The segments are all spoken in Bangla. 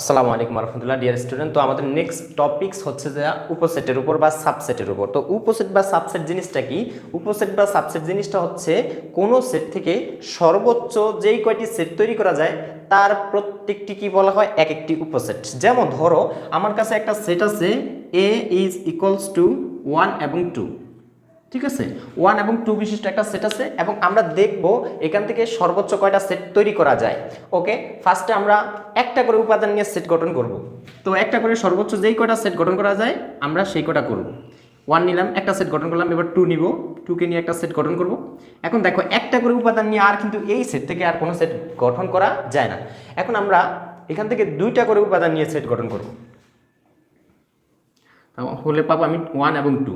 আসসালামু আলাইকুম রহমতুল্লাহ ডিয়ার স্টুডেন্ট তো আমাদের নেক্সট টপিকস হচ্ছে যে উপসেটের উপর বা সাবসেটের উপর। তো উপসেট বা সাবসেট জিনিসটা কি? উপসেট বা সাবসেট জিনিসটা হচ্ছে কোনো সেট থেকে সর্বোচ্চ যেই কয়টি সেট তৈরি করা যায়, তার প্রত্যেকটি কি বলা হয়? এক একটি উপসেট। যেমন ধরো, আমার কাছে একটা সেট আছে A is equals to one এবং টু ঠিক আছে? ওয়ান এবং টু বিশিষ্ট একটা সেট আছে এবং আমরা দেখব এখান থেকে সর্বোচ্চ কয়টা সেট তৈরি করা যায়। ওকে ফার্স্টে আমরা একটা করে উপাদান নিয়ে সেট গঠন করব। তো একটা করে সর্বোচ্চ যেই কয়টা সেট গঠন করা যায়, আমরা সেই কটা করব। ওয়ান নিলাম, একটা সেট গঠন করলাম, এবার টু নিব। টুকে নিয়ে একটা সেট গঠন করব। এখন দেখো, একটা করে উপাদান নিয়ে আর কিন্তু এই সেট থেকে আর কোনো সেট গঠন করা যায় না। এখন আমরা এখান থেকে দুইটা করে উপাদান নিয়ে সেট গঠন করব। হলে পাবো আমি ওয়ান এবং টু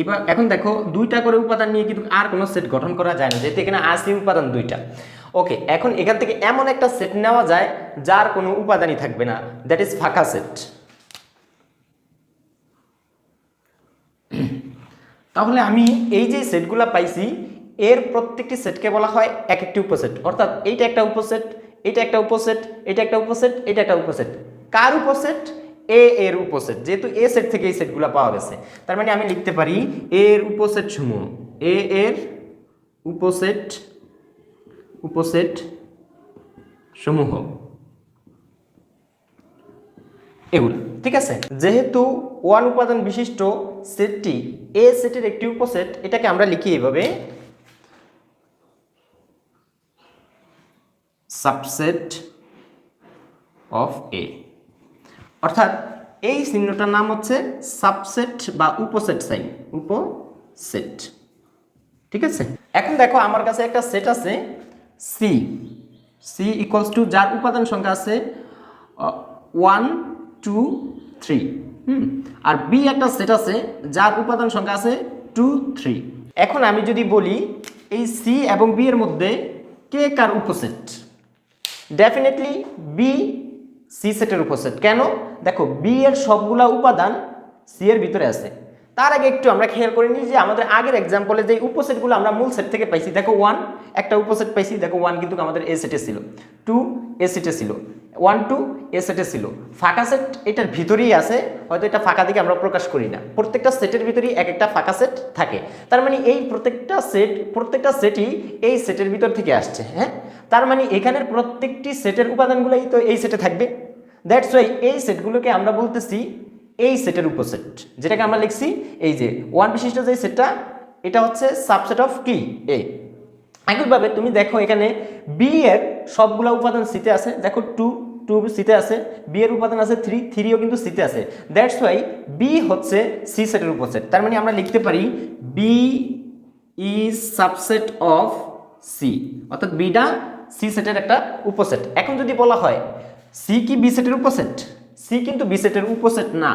এবার এখন দেখো, দুইটা করে উপাদান নিয়ে কিন্তু আর কোনো সেট গঠন করা যায় না, যেহেতু এখানে আসি উপাদান দুইটা। ওকে এখন এখান থেকে এমন একটা সেট নেওয়া যায় যার কোনো উপাদানই থাকবে না দ্যাট ইজ ফাঁকা সেট তাহলে আমি এই যে সেটগুলো পাইছি, এর প্রত্যেকটি সেটকে বলা হয় এক একটি উপসেট। অর্থাৎ এইটা একটা উপসেট, এটা একটা উপসেট, এটা একটা উপসেট, এটা একটা উপসেট। কার উপসেট? এ এর উপসেট, যেহেতু এ সেট থেকে এই সেটগুলো পাওয়া গেছে, তার মানে আমি লিখতে পারি এর উপসেট সমূহ এ এর উপসেট উপসেট সমূহ। এগুলো, ঠিক আছে? যেহেতু ওয়ান উপাদান বিশিষ্ট সেটটি এ সেটের একটি উপসেট, এটাকে আমরা লিখি এভাবে সাবসেট অফ এ অর্থাৎ এই চিহ্নটার নাম হচ্ছে সাবসেট বা উপসেট সাইন, উপসেট। ঠিক আছে? এখন দেখো আমার কাছে একটা সেট আছে সি সি ইকুয়ালস টু যার উপাদান সংখ্যা আছে ওয়ান টু থ্রি হুম? আর বি একটা সেট আছে, যার উপাদান সংখ্যা আছে টু থ্রি এখন আমি যদি বলি এই সি এবং বি এর মধ্যে কে কার উপসেট? ডেফিনেটলি বি সি সেটের উপসেট কেন? দেখো বি এর সবগুলা উপাদান সি এর ভিতরে আছে। তার আগে একটু আমরা খেয়াল করে নিই যে আমাদের আগের এক্সাম্পলে যে উপসেটগুলো আমরা মূল সেট থেকে পাইছি, দেখো ওয়ান একটা উপসেট পাইছি, দেখো ওয়ান কিন্তু আমাদের এ সেটে ছিল টু এ সেটে ছিল ওয়ান টু এ সেটে ছিল। ফাঁকা সেট এটার ভিতরেই আছে, হয়তো এটা ফাঁকা দিকে আমরা প্রকাশ করি না। প্রত্যেকটা সেটের ভিতরেই এক একটা ফাঁকা সেট থাকে। তার মানে এই প্রত্যেকটা সেট, প্রত্যেকটা সেটই এই সেটের ভিতর থেকে আসছে হ্যাঁ? তার মানে এখানের প্রত্যেকটি সেটের উপাদানগুলোই তো এই সেটে থাকবে। দ্যাটস ওয়াই এই সেটগুলোকে আমরা বলতেছি এই সেটের উপসেট যেটাকে আমরা লিখছি এই যে ওয়ান বিশিষ্ট যে সেটটা, এটা হচ্ছে সাবসেট অফ কি? এ একইভাবে তুমি দেখো এখানে বি এর সবগুলা উপাদান সিতে আছে, দেখো টু টু সিতে আছে বি এর উপাদান আছে থ্রি থ্রিও কিন্তু সিতে আছে। দ্যাটস ওয়াই বি হচ্ছে সি সেটের উপসেট তার মানে আমরা লিখতে পারি B is subset of C অর্থাৎ বিটা সি সেটের একটা উপসেট এখন যদি বলা হয় সি কি বি সেটের উপসেট সি কিন্তু বি সেটের উপসেট না।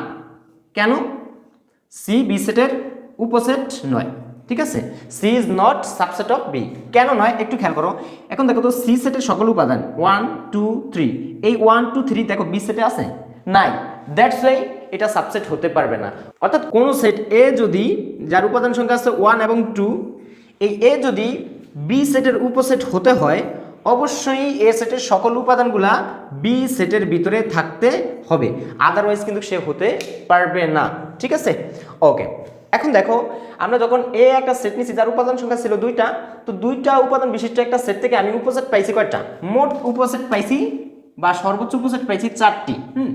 কেন? সি বি সেটের উপসেট নয়, ঠিক আছে? C is not subset of B কেন নয়? একটু খেয়াল করো। এখন দেখো তো সি সেটের সকল উপাদান ওয়ান টু থ্রি এই ওয়ান টু থ্রি দেখো বি সেটে আছে? নাই। দ্যাটস ওয়াই এটা সাবসেট হতে পারবে না। অর্থাৎ কোনো সেট এ যদি, যার উপাদান সংখ্যা আছে ওয়ান এবং টু এই এ যদি বি সেটের উপসেট হতে হয় অবশ্যই এ সেটের সকল উপাদানগুলা বি সেটের ভিতরে থাকতে হবে। আদারওয়াইজ কিন্তু সে হতে পারবে না। ঠিক আছে? ওকে এখন দেখো, আমরা যখন এ একটা সেট নিচ্ছি যার উপাদান সংখ্যা ছিল দুইটা, তো দুইটা উপাদান বিশিষ্ট একটা সেট থেকে আমি উপসেট পাইছি কয়টা? মোট উপসেট পাইছি বা সর্বোচ্চ উপসেট পাইছি চারটি। হুম?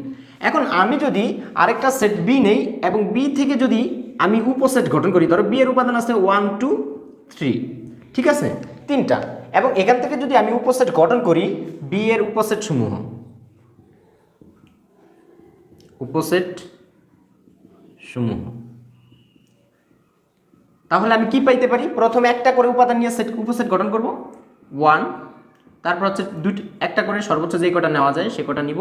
এখন আমি যদি আরেকটা সেট বি নেই এবং বি থেকে যদি আমি উপসেট গঠন করি, ধরো বি এর উপাদান আছে ওয়ান টু থ্রি ঠিক আছে? তিনটা। এবং এখান থেকে যদি আমি উপসেট গঠন করি বি এর উপসেট সমূহ। উপসেট সমূহ। তাহলে আমি কি পাইতে পারি? প্রথমে একটা করে উপাদান নিয়ে সেট উপসেট গঠন করব। ওয়ান তারপর হচ্ছে দুটি একটা করে সর্বোচ্চ যে কটা নেওয়া যায়, সে কটা নিব।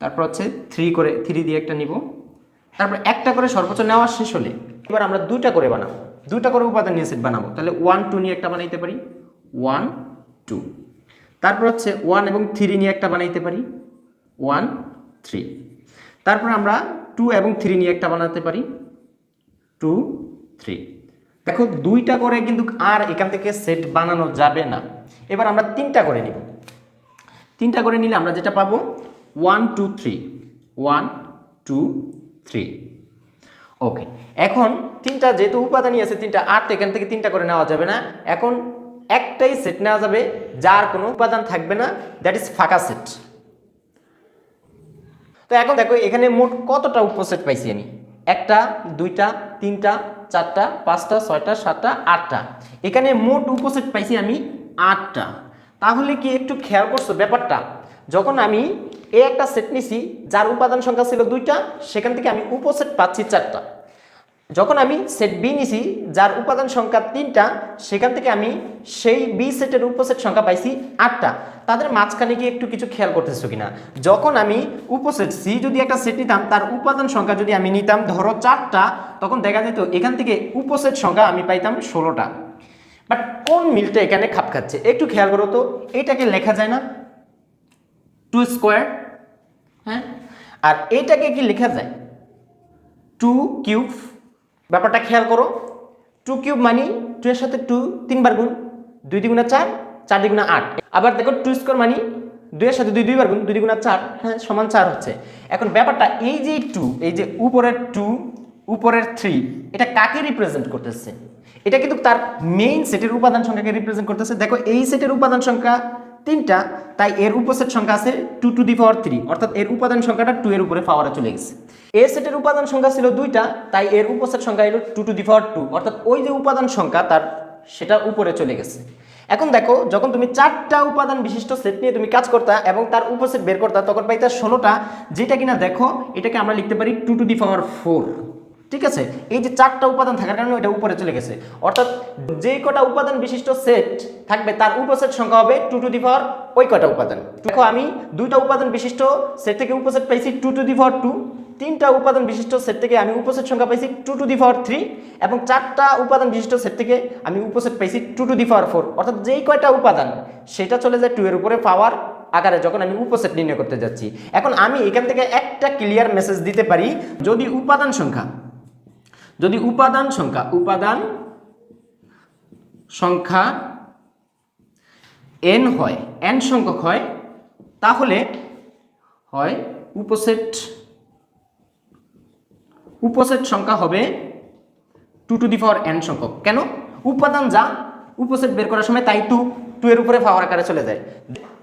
তারপর হচ্ছে থ্রি করে থ্রি দিয়ে একটা নিব। তারপর একটা করে সর্বোচ্চ নেওয়া শেষ হলে, এবার আমরা দুইটা করে বানাবো। দুইটা করে উপাদান নিয়ে সেট বানাবো। তাহলে ওয়ান টু নিয়ে একটা বানাইতে পারি। ওয়ান টু তারপর হচ্ছে ওয়ান এবং থ্রি নিয়ে একটা বানাইতে পারি। ওয়ান থ্রি তারপর আমরা টু এবং থ্রি নিয়ে একটা বানাতে পারি। টু থ্রি দেখো, দুইটা করে কিন্তু আর এখান থেকে সেট বানানো যাবে না। এবার আমরা তিনটা করে নিব। তিনটা করে নিলে আমরা যেটা পাবো? One two three one two three okay এখন তিনটা যেহেতু উপাদানই আছে, তিনটা আট, এখান থেকে তিনটা করে নেওয়া যাবে না। এখন একটাই সেট নেওয়া যাবে, যার কোনো উপাদান থাকবে না দ্যাট ইজ ফাঁকা সেট তো এখন দেখো, এখানে মোট কতটা উপসেট পাইছি আমি? একটা, দুইটা, তিনটা, চারটা, পাঁচটা, ছয়টা, সাতটা, আটটা। এখানে মোট উপসেট পাইছি আমি আটটা। তাহলে কি একটু খেয়াল করছ ব্যাপারটা? যখন আমি এ একটা সেট নিছি, যার উপাদান সংখ্যা ছিল দুইটা, সেখান থেকে আমি উপসেট পাচ্ছি চারটা। যখন আমি সেট বি নিছি, যার উপাদান সংখ্যা তিনটা, সেখান থেকে আমি সেই বি সেটের উপসেট সংখ্যা পাইছি আটটা। তাদের মাঝখানে কি একটু কিছু খেয়াল করতেছো কিনা? যখন আমি উপসেট সি যদি একটা সেট নিতাম, তার উপাদান সংখ্যা যদি আমি নিতাম, ধরো চারটা, তখন দেখা যেত এখান থেকে উপসেট সংখ্যা আমি পাইতাম ষোলোটা। বাট কোন মিলটা এখানে খাপ খাচ্ছে? একটু খেয়াল করো তো, এটাকে লেখা যায় না? টু স্কোয়ার হ্যাঁ? আর এইটাকে কি লেখা যায়? টু কিউব ব্যাপারটা খেয়াল করো। টু কিউব মানি টু এর সাথে টু তিনবার গুণ, দুই দ্বিগুণা চার চার দ্বিগুণা আট। আবার দেখো টু স্কোর মানি দুইয়ের সাথে দুই দুইবার গুণ, দুই দ্বিগুণা চার হ্যাঁ সমান চার হচ্ছে। এখন ব্যাপারটা এই যে টু এই যে উপরের টু উপরের থ্রি এটা কাকে রিপ্রেজেন্ট করতেছে? এটা কিন্তু তার মেইন সেটের উপাদান সংখ্যাকে রিপ্রেজেন্ট করতেছে। দেখো এই সেটের উপাদান সংখ্যা তিনটা, তাই এর উপসেট সংখ্যা আছে two to the power three অর্থাৎ এর উপাদান সংখ্যাটা টু এর উপরে পাওয়ারে চলে গেছে। এ সেটের উপাদান সংখ্যা ছিল দুইটা, তাই এর উপসেট সংখ্যা এলো two to the power two অর্থাৎ ওই যে উপাদান সংখ্যা তার সেটা উপরে চলে গেছে। এখন দেখো, যখন তুমি চারটা উপাদান বিশিষ্ট সেট নিয়ে তুমি কাজ করতা এবং তার উপসেট বের করতা, তখন পাইতা ষোলোটা, যেটা কিনা দেখো, এটাকে আমরা লিখতে পারি two to the power four ঠিক আছে? এই যে চারটা উপাদান থাকার কারণে এটা উপরে চলে গেছে। অর্থাৎ যে কটা উপাদান বিশিষ্ট সেট থাকবে, তার উপসেট সংখ্যা হবে টু টু দি পাওয়ার ওই কটা উপাদান। দেখো আমি দুইটা উপাদান বিশিষ্ট সেট থেকে উপসেট পাইছি two to the power two তিনটা উপাদান বিশিষ্ট সেট থেকে আমি উপসেট সংখ্যা পাইছি two to the power three এবং চারটা উপাদান বিশিষ্ট সেট থেকে আমি উপসেট পাইছি two to the power four অর্থাৎ যেই কয়টা উপাদান, সেটা চলে যায় টু এর উপরে পাওয়ার আকারে, যখন আমি উপসেট নির্ণয় করতে যাচ্ছি। এখন আমি এখান থেকে একটা ক্লিয়ার মেসেজ দিতে পারি, যদি উপাদান সংখ্যা যদি উপাদান সংখ্যা উপাদান সংখ্যা এন হয় এন সংখ্যক হয়, তাহলে হয় উপসেট উপসেট সংখ্যা হবে two to the power N সংখ্যক। কেন? উপাদান যা, উপসেট বের করার সময় তাই টু টু এর উপরে পাওয়ার আকারে চলে যায়।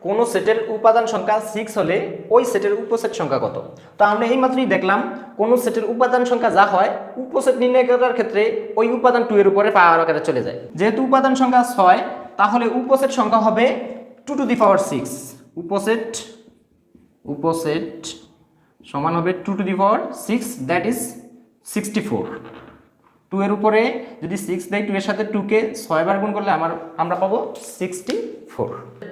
কোনো সেটের উপাদান সংখ্যা সিক্স হলে ওই সেটের উপসেট সংখ্যা কত? তো আমরা এই মাত্রই দেখলাম, কোন সেটের উপাদান সংখ্যা যা হয়, উপসেট নির্ণয় করার ক্ষেত্রে ওই উপাদান টু এর উপরে পাওয়ার আকারে চলে যায়। যেহেতু উপাদান সংখ্যা ছয়, তাহলে উপসেট সংখ্যা হবে two to the power six উপসেট উপসেট সমান হবে two to the power six that is sixty four two এর উপরে যদি সিক্স দেয় টু এর সাথে টুকে ছয়বার গুণ করলে আমার, আমরা পাবো সিক্সটি ফোর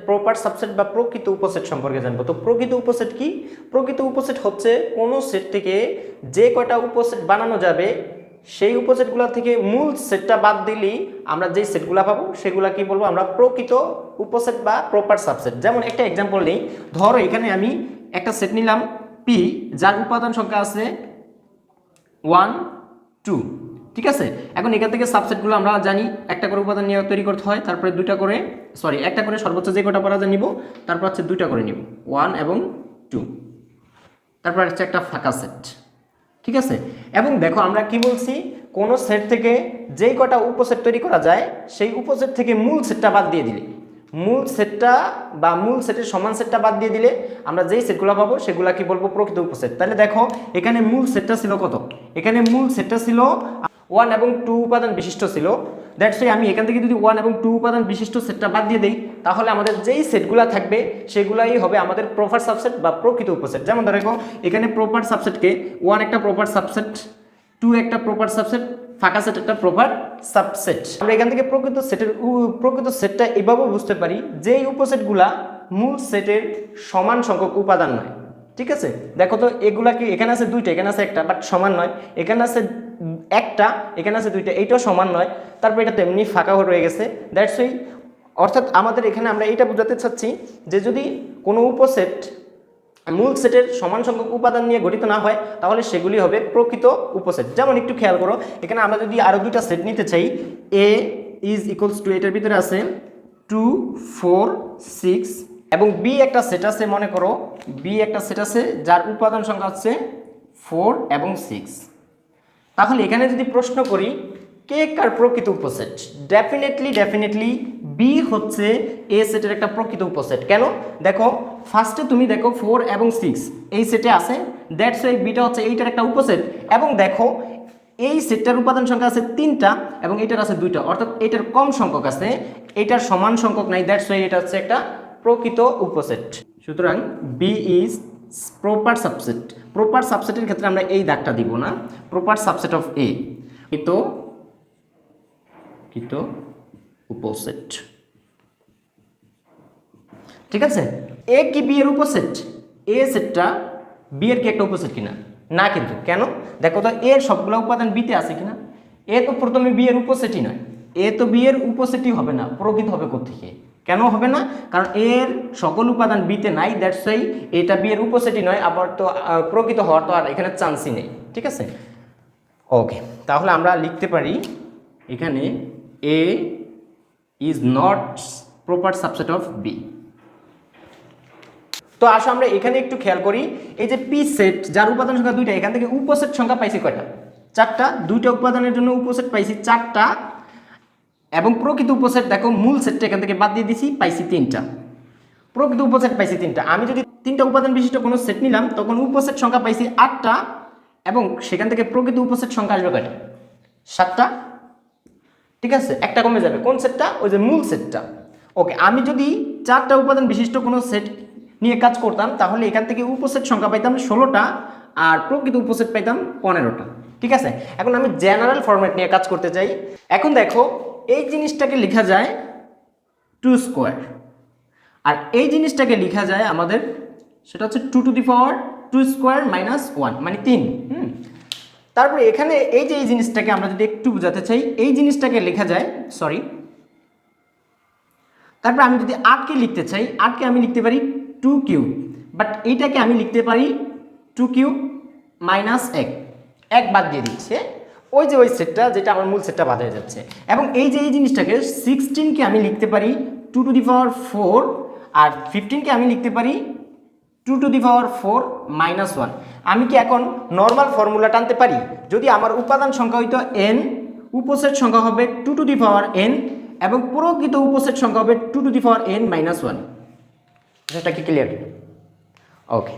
প্রপার সাবসেট বা প্রকৃত উপসেট সম্পর্কে জানব। তো প্রকৃত উপসেট কি? প্রকৃত উপসেট হচ্ছে কোনো সেট থেকে যে কয়টা উপসেট বানানো যাবে, সেই উপসেটগুলো থেকে মূল সেটটা বাদ দিলেই আমরা যেই সেটগুলো পাবো, সেগুলো কি বলব? আমরা প্রকৃত উপসেট বা প্রপার সাবসেট যেমন একটা এক্সাম্পল নেই। ধরো এখানে আমি একটা সেট নিলাম পি যার উপাদান সংখ্যা আছে ওয়ান টু ঠিক আছে? এখন এখান থেকে সাবসেটগুলো আমরা জানি, একটা করে উপাদান নিয়ে তৈরি করতে হয়, তারপরে দুইটা করে সরি একটা করে সর্বোচ্চ যে কটা পড়া যায় নিব, তারপর হচ্ছে দুইটা করে নিব ওয়ান এবং টু তারপর হচ্ছে একটা ফাঁকা সেট ঠিক আছে? এবং দেখো আমরা কি বলছি, কোন সেট থেকে যেই কটা উপসেট তৈরি করা যায়, সেই উপসেট থেকে মূল সেটটা বাদ দিয়ে দিলে। মূল সেটটা বা মূল সেটের সমান সেটটা বাদ দিয়ে দিলে আমরা যেই সেটগুলো পাবো, সেগুলা কি বলব, প্রকৃত উপসেট তাহলে দেখো, এখানে মূল সেটটা ছিল কত? এখানে মূল সেটটা ছিল ওয়ান এবং টু উপাদান বিশিষ্ট ছিল। দ্যাটস আমি এখান থেকে যদি ওয়ান এবং টু উপাদান বিশিষ্ট সেটটা বাদ দিয়ে দিই, তাহলে আমাদের যেই সেটগুলো থাকবে, সেগুলাই হবে আমাদের প্রপার সাবসেট বা প্রকৃত উপসেট। যেমন দেখো এখানে প্রপার সাবসেটকে ওয়ান একটা প্রপার সাবসেট টু একটা প্রপার সাবসেট ফাঁকা সেট একটা প্রপার সাবসেট আমরা এখান থেকে প্রকৃত সেটের প্রকৃত সেটটা এভাবে বুঝতে পারি, যেই উপসেটগুলা মূল সেটের সমান সংখ্যক উপাদান নয়। ঠিক আছে? দেখো তো, এগুলা কি, এখানে আছে দুইটা, এখানে আছে একটা বাট সমান নয়। এখানে আছে একটা, এখানে আছে দুইটা, এইটাও সমান নয়। তারপর এটা তেমনি ফাঁকা হয়ে রয়ে গেছে। দ্যাটস ওই অর্থাৎ আমাদের এখানে আমরা এটা বোঝাতে চাচ্ছি যে যদি কোনো উপসেট, মূল সেটের সমান সংখ্যক উপাদান নিয়ে গঠিত না হয়, তাহলে সেগুলি হবে প্রকৃত উপসেট। যেমন একটু খেয়াল করো, এখানে আমরা যদি আরও দুইটা সেট নিতে চাই এ ইজ ইকুয়ালস টু এটার ভিতরে আছে টু ফোর সিক্স এবং বি একটা সেট আছে, মনে করো বি একটা সেট আছে যার উপাদান সংখ্যা হচ্ছে ফোর এবং সিক্স তাহলে এখানে যদি প্রশ্ন করি, কে কার প্রকৃত উপসেট? ডেফিনেটলি ডেফিনেটলি বি হচ্ছে এ সেটের একটা প্রকৃত উপসেট। কেন? দেখো ফার্স্টে তুমি দেখো ফোর এবং সিক্স এই সেটে আছে দ্যাটস ওয়াই বিটা হচ্ছে এইটার একটা উপসেট। এবং দেখো, এই সেটটার উপাদান সংখ্যা আছে তিনটা এবং এটার আছে দুইটা। অর্থাৎ এটার কম সংখ্যক আছে, এটার সমান সংখ্যক নাই দ্যাটস ওয়াই এটা হচ্ছে একটা প্রকৃত উপসেট। সুতরাং B is proper subset proper সাবসেটের ক্ষেত্রে আমরা এই দাগটা দিব না প্রপার সাবসেট অফ এ কিন্তু কিন্তু উপসেট। ঠিক আছে? এ কি বি এর উপসেট? এ সেটটা বি এর কি একটা উপসেট কিনা? না কিন্তু, কেন? দেখো তো এর সবগুলো উপাদান বিতে আছে কিনা? এ তো প্রথমে বি এর উপসেটই নয়। এ তো বি এর উপসেটই হবে না, প্রকৃত হবে কোথেকে কেন হবে না? কারণ এর সকল উপাদান বিতে নাই দ্যাটস ওয়াই এটা বি এর উপসেটই নয়, আবার তো প্রকৃত হওয়ার তো আর এখানে চান্সই নেই, ঠিক আছে? ওকে তাহলে আমরা লিখতে পারি এখানে A is not proper subset of B তো আসো আমরা এখানে একটু খেয়াল করি, এই যে পি সেট যার উপাদান সংখ্যা দুইটা, এখান থেকে উপসেট সংখ্যা পাইছি কয়টা? চারটা, দুইটা উপাদানের জন্য উপসেট পাইছি চারটা এবং প্রকৃত উপসেট দেখো মূল সেটটা এখান থেকে বাদ দিয়ে দিছি, পাইছি তিনটা। প্রকৃত উপসেট পাইছি তিনটা। আমি যদি তিনটা উপাদান বিশিষ্ট কোনো সেট নিলাম, তখন উপসেট সংখ্যা পাইছি আটটা এবং সেখান থেকে প্রকৃত উপসেট সংখ্যা আসবে কয়টা? সাতটা। ঠিক আছে? একটা কমে যাবে। কোন সেটটা? ওই যে মূল সেটটা। ওকে, আমি যদি চারটা উপাদান বিশিষ্ট কোনো সেট নিয়ে কাজ করতাম, তাহলে এখান থেকে উপসেট সংখ্যা পাইতাম ষোলোটা আর প্রকৃত উপসেট পাইতাম পনেরোটা। ঠিক আছে? এখন আমি জেনারেল ফরম্যাট নিয়ে কাজ করতে চাই। এখন দেখো এই জিনিসটাকে লেখা যায় টু স্কোয়ার। আর এই জিনিসটাকে লেখা যায় আমাদের, সেটা হচ্ছে two to the power two square minus one মানে তিন, হুম? তারপরে এখানে এই যে এই জিনিসটাকে আমরা যদি একটু বোঝাতে চাই, এই জিনিসটাকে লেখা যায় সরি তারপরে আমি যদি আটকে লিখতে চাই, আটকে আমি লিখতে পারি টু কিউ বাট এইটাকে আমি লিখতে পারি টু কিউ মাইনাস এক এক বাদ দিয়ে দিচ্ছে। ওই যে ওই সেটটা যেটা আমার মূল সেটটা বাদ হয়ে যাচ্ছে। এবং এই যে এই জিনিসটাকে সিক্সটিনকে আমি লিখতে পারি two to the power four আর ফিফটিনকে আমি লিখতে পারি two to the power four minus one আমি কি এখন নর্মাল ফর্মুলা টানতে পারি? যদি আমার উপাদান সংখ্যা হইতো এন উপসেট সংখ্যা হবে two to the power N এবং প্রকৃত উপসেট সংখ্যা হবে two to the power N minus one এটা কি clear okay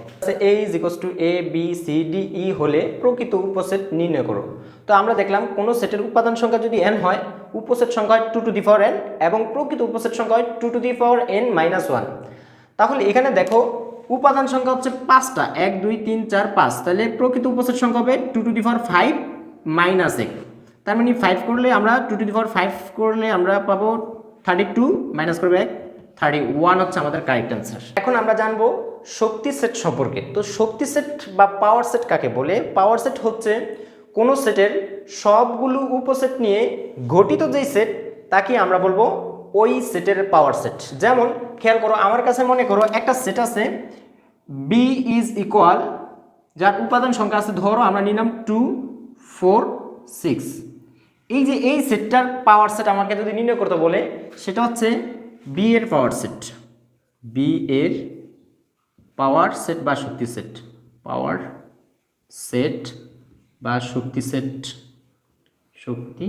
A is equals to A B C D E হলে প্রকৃত উপসেট নির্ণয় করো। তো আমরা দেখলাম কোনো সেটের উপাদান সংখ্যা যদি এন হয়, উপসেট সংখ্যা two to the power N এবং প্রকৃত উপসেট সংখ্যা হয় two to the power N minus one তাহলে এখানে দেখো উপাদান সংখ্যা হচ্ছে পাঁচটা। এক, দুই, তিন, চার, পাঁচ। তাহলে প্রকৃত উপসেট সংখ্যা হবে two to the power five minus এক। তার মানে ফাইভ করলে আমরা two to the power five করলে আমরা পাবো থার্টি টু মাইনাস করবে এক। থার্টি ওয়ান হচ্ছে আমাদের কারেক্ট অ্যান্সার এখন আমরা জানব শক্তি সেট সম্পর্কে। তো শক্তি সেট বা পাওয়ার সেট কাকে বলে? পাওয়ার সেট হচ্ছে কোনো সেটের সবগুলো উপসেট নিয়ে গঠিত যেই সেট তাকে আমরা বলব ওই সেটের পাওয়ার সেট যেমন, খেয়াল করো, আমার কাছে মনে করো একটা সেট আছে বি ইজ ইকুয়াল যার উপাদান সংখ্যা আছে ধরো, আমরা নিলাম টু ফোর সিক্স এই যে এই সেটটার পাওয়ার সেট আমাকে যদি নির্ণয় করতে বলে, সেটা হচ্ছে বি এর পাওয়ার সেট বি এর পাওয়ার সেট বা শক্তি সেট পাওয়ার সেট বা শক্তি সেট শক্তি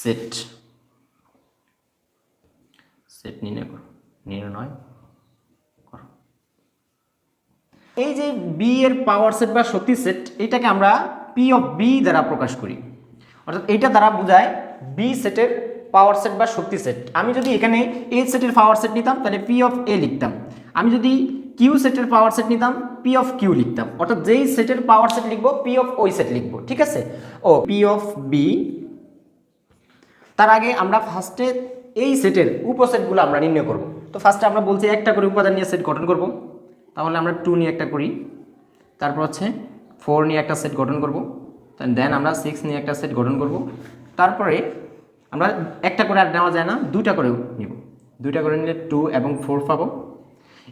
সেট সেট নির্ণয় করো। নির্ণয় করো। এই যে বি এর পাওয়ার সেট বা শক্তি সেট এটাকে আমরা পি অফ বি দ্বারা প্রকাশ করি। অর্থাৎ এইটা দ্বারা বোঝায় বি সেটের পাওয়ার সেট বা শক্তি সেট আমি যদি এখানে এ সেটের পাওয়ার সেট নিতাম, তাহলে পি অফ এ লিখতাম। আমি যদি কিউ সেটের পাওয়ার সেট নিতাম পি অফ কিউ লিখতাম। অর্থাৎ যেই সেটের পাওয়ার সেট লিখব পি অফ ওই সেট লিখব, ঠিক আছে? ও পি অফ বি তার আগে আমরা ফার্স্টে এই সেটের উপসেটগুলো আমরা নির্ণয় করব। তো ফার্স্টে আমরা বলছি একটা করে উপাদান নিয়ে সেট গঠন করব। তাহলে আমরা টু নিয়ে একটা করি। তারপর হচ্ছে ফোর নিয়ে একটা সেট গঠন করব। দেন আমরা সিক্স নিয়ে একটা সেট গঠন করব। তারপরে আমরা একটা করে আর নেওয়া যায় না, দুইটা করে নিব। দুইটা করে নিলে টু এবং ফোর পাবো।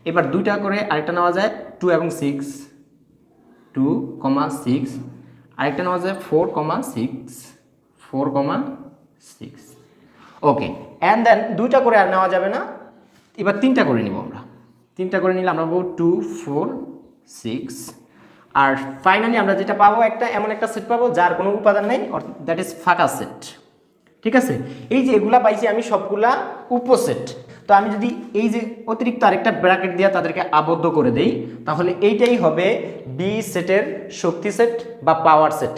এবার দুইটা করে আরেকটা নেওয়া যায় টু এবং সিক্স টু কমা সিক্স আরেকটা নেওয়া যায় four comma six four comma six okay and then দুইটা করে আর নেওয়া যাবে না। এবার তিনটা করে নিব আমরা। তিনটা করে নিলে আমরা পাবো টু ফোর সিক্স আর ফাইনালি আমরা যেটা পাবো একটা, এমন একটা সেট পাবো যার কোনো উপাদান নেই দ্যাট ইজ ফাঁকা সেট ঠিক আছে? এই যে এগুলা পাইছি আমি সবগুলা উপসেট। তো আমি যদি এই যে অতিরিক্ত আরেকটা ব্র্যাকেট দিয়ে তাদেরকে আবদ্ধ করে দেই, তাহলে এইটাই হবে বি সেটের শক্তি সেট বা পাওয়ার সেট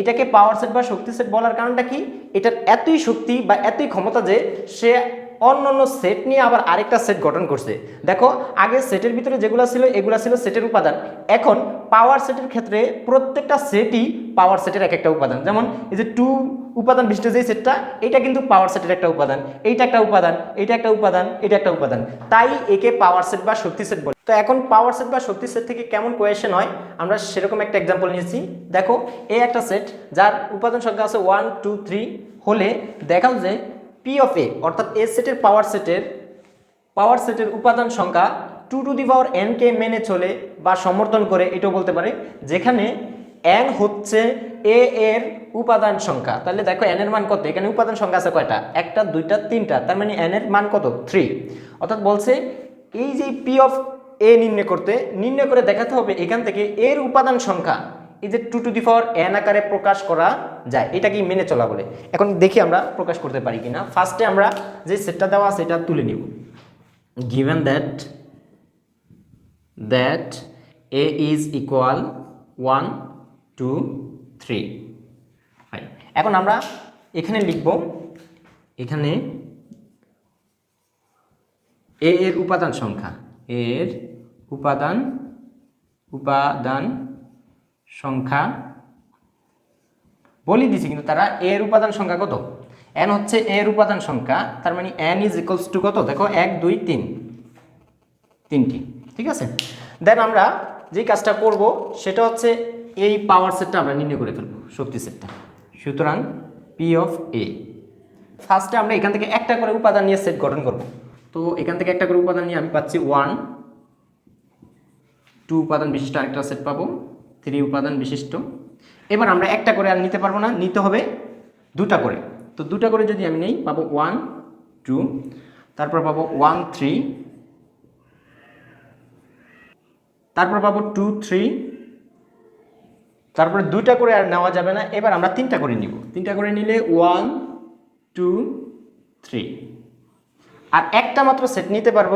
এটাকে পাওয়ার সেট বা শক্তি সেট বলার কারণটা কি? এটার এতই শক্তি বা এতই ক্ষমতা যে সে অন্য অন্য সেট নিয়ে আবার আরেকটা সেট গঠন করছে। দেখো, আগে সেটের ভিতরে যেগুলো ছিল, এগুলো ছিল সেটের উপাদান। এখন পাওয়ার সেটের ক্ষেত্রে প্রত্যেকটা সেটই পাওয়ার সেটের এক একটা উপাদান। যেমন এই যে টু উপাদান বিশিষ্ট যে সেটটা এটা কিন্তু পাওয়ার সেটের একটা উপাদান। এইটা একটা উপাদান এটা একটা উপাদান এটা একটা উপাদান। তাই একে পাওয়ার সেট বা শক্তি সেট বলে। তো এখন পাওয়ার সেট বা শক্তি সেট থেকে কেমন কোয়েশন হয়? আমরা সেরকম একটা এক্সাম্পল নিয়েছি। দেখো, এই একটা সেট যার উপাদান সংখ্যা আছে ওয়ান টু থ্রি হলে দেখাও যে পি অফ এ অর্থাৎ এ সেটের পাওয়ার সেটের পাওয়ার সেটের উপাদান সংখ্যা টু টু দি পাওয়ার এনকে মেনে চলে বা সমর্থন করে, এটাও বলতে পারে, যেখানে এন হচ্ছে এ এর উপাদান সংখ্যা। তাহলে দেখো এন এর মান কত? এখানে উপাদান সংখ্যা আছে কয়টা? একটা, দুইটা, তিনটা, তার মানে এন এর মান কত? থ্রি অর্থাৎ বলছে এই যে পি অফ এ নির্ণয় করতে, নির্ণয় করে দেখাতে হবে এখান থেকে এর উপাদান সংখ্যা। এই যে two to the power N আকারে প্রকাশ করা যায় এটা কি মেনে চলা বলে। এখন দেখি আমরা প্রকাশ করতে পারি কিনা। ফার্স্টে আমরা যে সেটটা দেওয়া এটা তুলে নিব। That that a is equal 1 2 3 Fine. এখন আমরা এখানে লিখব, এখানে এ এর উপাদান সংখ্যা। এর উপাদান উপাদান সংখ্যা বলে দিছি, কিন্তু তারা এর উপাদান সংখ্যা কত? n হচ্ছে এর উপাদান সংখ্যা, তার মানে n ইজ ইকুয়ালস টু কত? দেখো, এক, দুই, তিন। তিনটি, ঠিক আছে? দেন আমরা যে কাজটা করব, সেটা হচ্ছে এই পাওয়ার সেটটা আমরা নির্ণয় করে ফেলব, শক্তি সেটটা সুতরাং পি অফ এ ফার্স্টে আমরা এখান থেকে একটা করে উপাদান নিয়ে সেট গঠন করব। তো এখান থেকে একটা করে উপাদান নিয়ে আমি পাচ্ছি ওয়ান টু উপাদান বিশিষ্ট আরেকটা সেট পাবো। থ্রি উপাদান বিশিষ্ট। এবার আমরা একটা করে আর নিতে পারব না, নিতে হবে দুটা করে। তো দুটা করে যদি আমি নেই, পাবো ওয়ান টু তারপর পাবো ওয়ান থ্রি তারপর পাবো টু থ্রি তারপরে দুইটা করে আর নেওয়া যাবে না। এবার আমরা তিনটা করে নিব। তিনটা করে নিলে ওয়ান টু থ্রি আর একটা মাত্র সেট নিতে পারব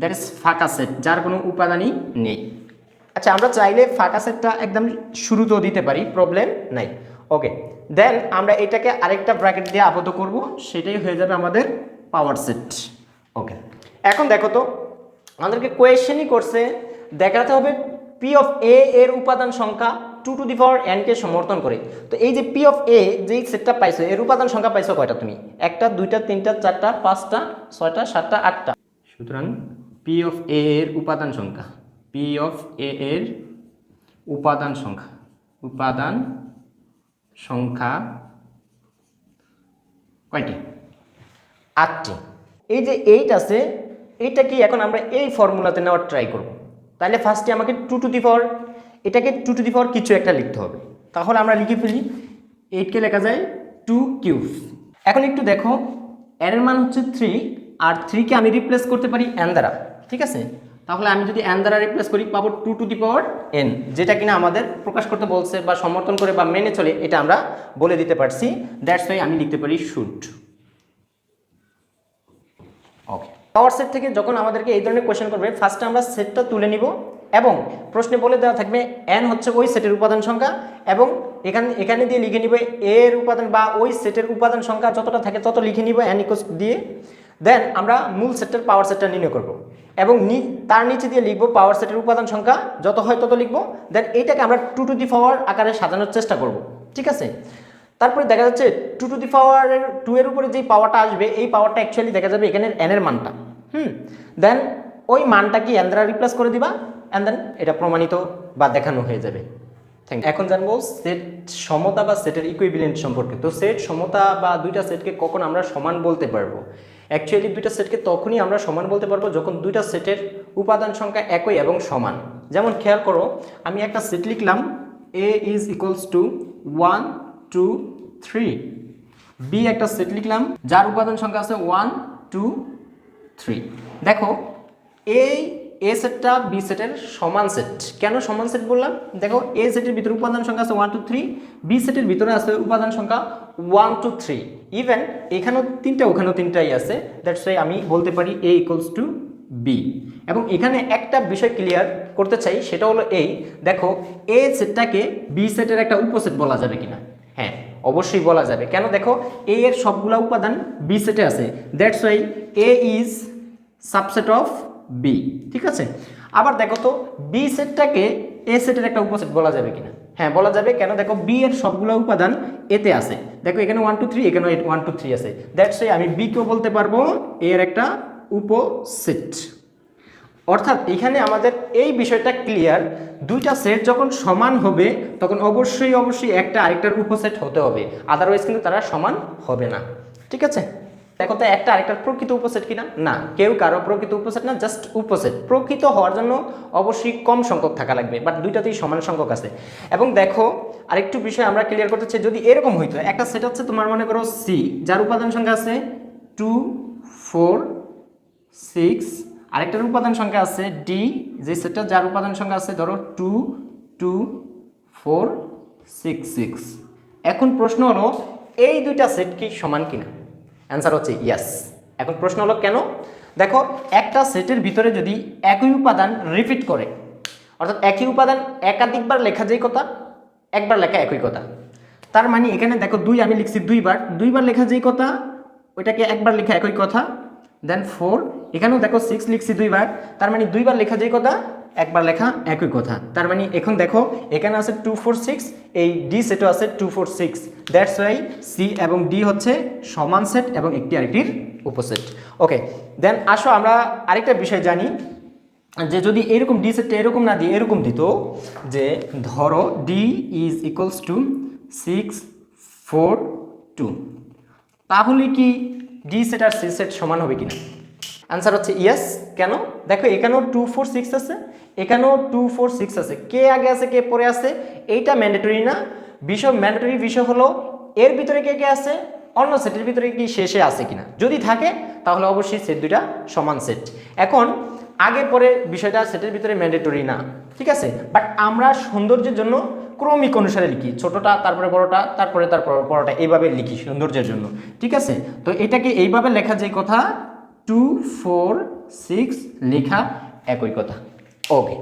দ্যাট ইজ ফাঁকা সেট যার কোনো উপাদানই নেই। আচ্ছা আমরা চাইলে ফাঁকা সেটটা একদম শুরুতেও দিতে পারি প্রবলেম নাই। ওকে দেন আমরা এটাকে আরেকটা ব্র্যাকেট দিয়ে আবদ্ধ করব, সেটাই হয়ে যাবে আমাদের পাওয়ার সেট ওকে এখন দেখো তো, আমাদেরকে কোয়েশ্চেনই করছে, দেখাতে হবে পি অফ এ এর উপাদান সংখ্যা টু টু দি পাওয়ার এনকে সমর্থন করে। তো এই যে পি অফ এ যেই সেটটা পাইছো, এর উপাদান সংখ্যা পাইছো কয়টা তুমি? একটা, দুইটা, তিনটা, চারটা, পাঁচটা, ছয়টা, সাতটা, আটটা। সুতরাং পি অফ এ এর উপাদান সংখ্যা। পি অফ এ এর উপাদান সংখ্যা। উপাদান সংখ্যা কয়টি? আটটি। এই যে এইট আছে, এইটা কি এখন আমরা এই ফর্মুলাতে নেওয়ার ট্রাই করব? তাহলে ফার্স্টে আমাকে টু টু দি পাওয়ার এটাকে টু টু দি পাওয়ার কিছু একটা লিখতে হবে। তাহলে আমরা লিখে ফেলি এইটকে লেখা যায় টু কিউব এখন একটু দেখো, এর মান হচ্ছে থ্রি আর থ্রিকে আমি রিপ্লেস করতে পারি এন দ্বারা, ঠিক আছে? তাহলে আমি যদি এন দ্বারা রিপ্লেস করি, পাবো two to the power N যেটা কিনা আমাদের প্রকাশ করতে বলছে বা সমর্থন করে বা মেনে চলে, এটা আমরা বলে দিতে পারছি। দ্যাটস ওয়াই আমি লিখতে পারি শুট ওকে পাওয়ার সেট থেকে যখন আমাদেরকে এই ধরনের কোয়েশ্চেন করবে ফার্স্টে আমরা সেটটা তুলে নিব এবং প্রশ্নে বলে দেওয়া থাকবে এন হচ্ছে ওই সেটের উপাদান সংখ্যা এবং এখানে এখানে দিয়ে লিখে নিব এর উপাদান বা ওই সেটের উপাদান সংখ্যা যতটা থাকে তত লিখে নিব এন ইকোস দিয়ে। দেন আমরা মূল সেটের পাওয়ার সেটটা নির্ণয় করব এবং তার নিচে দিয়ে লিখব পাওয়ার সেটের উপাদান সংখ্যা, যত হয় তত লিখব। দেন এইটাকে আমরা টু টু দি পাওয়ার আকারে সাজানোর চেষ্টা করব, ঠিক আছে? তারপরে দেখা যাচ্ছে টু টু দি পাওয়ারের টু এর উপরে যেই পাওয়ারটা আসবে, এই পাওয়ারটা অ্যাকচুয়ালি দেখা যাবে এখানে এন এর মানটা, হুম? দেন ওই মানটা কি দ্বারা রিপ্লেস করে দিবা? অ্যান্ড দেন এটা প্রমাণিত বা দেখানো হয়ে যাবে। থ্যাংক এখন জানব সেট সমতা বা সেটের ইকুইভিলেন্ট সম্পর্কে। তো সেট সমতা বা দুইটা সেটকে কখন আমরা সমান বলতে পারব? অ্যাকচুয়ালি দুইটা সেটকে তখনই আমরা সমান বলতে পারব যখন দুইটা সেটের উপাদান সংখ্যা একই এবং সমান। যেমন খেয়াল করো, আমি একটা সেট লিখলাম A is equals to one two three B একটা সেট লিখলাম, যার উপাদান সংখ্যা আছে ওয়ান টু থ্রি দেখো এই এ সেটটা বি সেটের সমান সেট কেন সমান সেট বললাম? দেখো এ সেটের ভিতরে উপাদান সংখ্যা আছে ওয়ান টু থ্রি বি সেটের ভিতরে আছে উপাদান সংখ্যা ওয়ান টু থ্রি ইভেন এখানেও তিনটা, ওখানেও তিনটাই আছে। দ্যাটস ওয়াই আমি বলতে পারি এ ইকুয়ালস টু বি এবং এখানে একটা বিষয় ক্লিয়ার করতে চাই, সেটা হলো এই, দেখো এ সেটটাকে বি সেটের একটা উপসেট বলা যাবে কিনা? হ্যাঁ অবশ্যই বলা যাবে। কেন দেখো এ এর সবগুলা উপাদান বি সেটে আছে। That's why A is subset of B ঠিক আছে? আবার দেখো তো বি সেটটাকে এ সেটের একটা উপসেট বলা যাবে কিনা? হ্যাঁ বলা যাবে। কেন? দেখো বি এর সবগুলো উপাদান এতে আছে। দেখো, এখানে ওয়ান টু থ্রি এখানে ওয়ান টু থ্রি আছে। দ্যাটস আমি বি কেও বলতে পারব এর একটা উপসেট। অর্থাৎ, এখানে আমাদের এই বিষয়টা ক্লিয়ার দুইটা সেট যখন সমান হবে, তখন অবশ্যই অবশ্যই একটা আরেকটার উপসেট হতে হবে। আদারওয়াইজ কিন্তু তারা সমান হবে না। ঠিক আছে? দেখো তো একটা আরেকটার প্রকৃত উপসেট কিনা? না, কেউ কারও প্রকৃত উপসেট না জাস্ট উপসেট। প্রকৃত হওয়ার জন্য অবশ্যই কম সংখ্যক থাকা লাগবে বাট দুইটাতেই সমান সংখ্যক আছে। এবং দেখো, আরেকটু বিষয় আমরা ক্লিয়ার করতে চাই, যদি এরকম হইতো, একটা সেট হচ্ছে তোমার মনে করো সি যার উপাদান সংখ্যা আছে টু ফোর সিক্স আরেকটার উপাদান সংখ্যা আছে ডি যে সেটটা যার উপাদান সংখ্যা আছে ধরো two two four six six এখন প্রশ্ন হলো, এই দুইটা সেট কি সমান কিনা? অ্যান্সার হচ্ছে ইয়াস এখন প্রশ্ন হলো কেন? দেখো, একটা সেটের ভিতরে যদি একই উপাদান রিপিট করে, অর্থাৎ একই উপাদান একাধিকবার লেখা যেই কথা, একবার লেখা একই কথা। তার মানে এখানে দেখো দুই, আমি লিখছি দুইবার দুইবার লেখা যেই কথা, ওইটাকে একবার লেখা একই কথা দেন ফোর এখানেও দেখো সিক্স লিখছি দুইবার, তার মানে দুইবার লেখা যেই কথা একবার লেখা একই কথা। তার মানে এখন দেখো, এখানে আছে টু ফোর সিক্স এই ডি সেটও আছে two four six that's why C এবং ডি হচ্ছে সমান সেট এবং একটি আরেকটির উপসেট। ওকে দেন আসো আমরা আরেকটা বিষয় জানি, যে যদি এরকম ডি সেটটা এরকম না দিয়ে এরকম দিত, যে ধরো D is equals to six four two তাহলে কি ডি সেট আর সি সেট সমান হবে কিনা? অ্যান্সার হচ্ছে ইয়েস কেন? দেখো, এখানেও টু ফোর সিক্স আছে, এখানেও টু ফোর সিক্স আছে। কে আগে আছে, কে পরে আছে, এইটা ম্যান্ডেটরি না। বিষয় ম্যান্ডেটরি বিষয় হলো, এর ভিতরে কে কে আছে, অন্য সেটের ভিতরে কি শেষে আছে কিনা। যদি থাকে, তাহলে অবশ্যই সেট দুইটা সমান সেট এখন, আগে, পরে বিষয়টা সেটের ভিতরে ম্যান্ডেটরি না, ঠিক আছে? বাট আমরা সৌন্দর্যের জন্য ক্রমিক অনুসারে লিখি। ছোটটা, তারপরে বড়টা, তারপরে তারপর বড়টা, এইভাবে লিখি সৌন্দর্যের জন্য, ঠিক আছে? তো এটাকে এইভাবে লেখা যে কথা টু ফোর সিক্স লেখা একই কথা। ওকে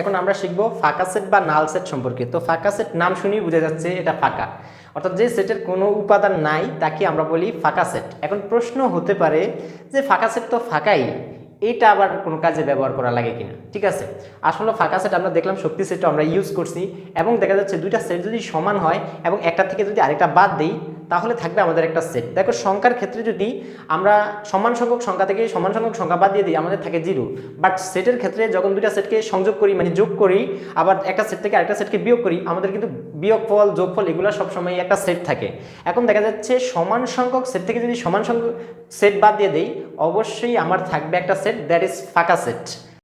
এখন আমরা শিখব ফাঁকা সেট বা নাল সেট সম্পর্কে। তো ফাঁকা সেট নাম শুনেই বোঝা যাচ্ছে এটা ফাঁকা। অর্থাৎ যে সেটের কোনো উপাদান নাই, তাকে আমরা বলি ফাঁকা সেট। এখন প্রশ্ন হতে পারে যে ফাঁকা সেট তো ফাঁকাই, এটা আবার কোনো কাজে ব্যবহার করা লাগে কিনা? ঠিক আছে? আসলে ফাঁকা সেট আমরা দেখলাম শক্তি সেটটা আমরা ইউজ করছি, এবং দেখা যাচ্ছে দুইটা সেট যদি সমান হয়, এবং একটা থেকে যদি আরেকটা বাদ দিই তাহলে থাকবে আমাদের একটা সেট দেখো সংখ্যার ক্ষেত্রে যদি আমরা সমান সংখ্যক সংখ্যা থেকে সমান সংখ্যক সংখ্যা বাদ দিয়ে দিই, আমাদের থাকে জিরো বাট সেটের ক্ষেত্রে যখন দুইটা সেটকে সংযোগ করি মানে যোগ করি, আবার একটা সেট থেকে আরেকটা সেটকে বিয়োগ করি, আমাদের কিন্তু বিয়োগফল, যোগফল এগুলো সবসময় একটা সেট থাকে। এখন দেখা যাচ্ছে সমান সংখ্যক সেট থেকে যদি সমান সংখ্যক সেট বাদ দিয়ে দেই, অবশ্যই আমার থাকবে একটা সেট দ্যাট ইজ ফাঁকা সেট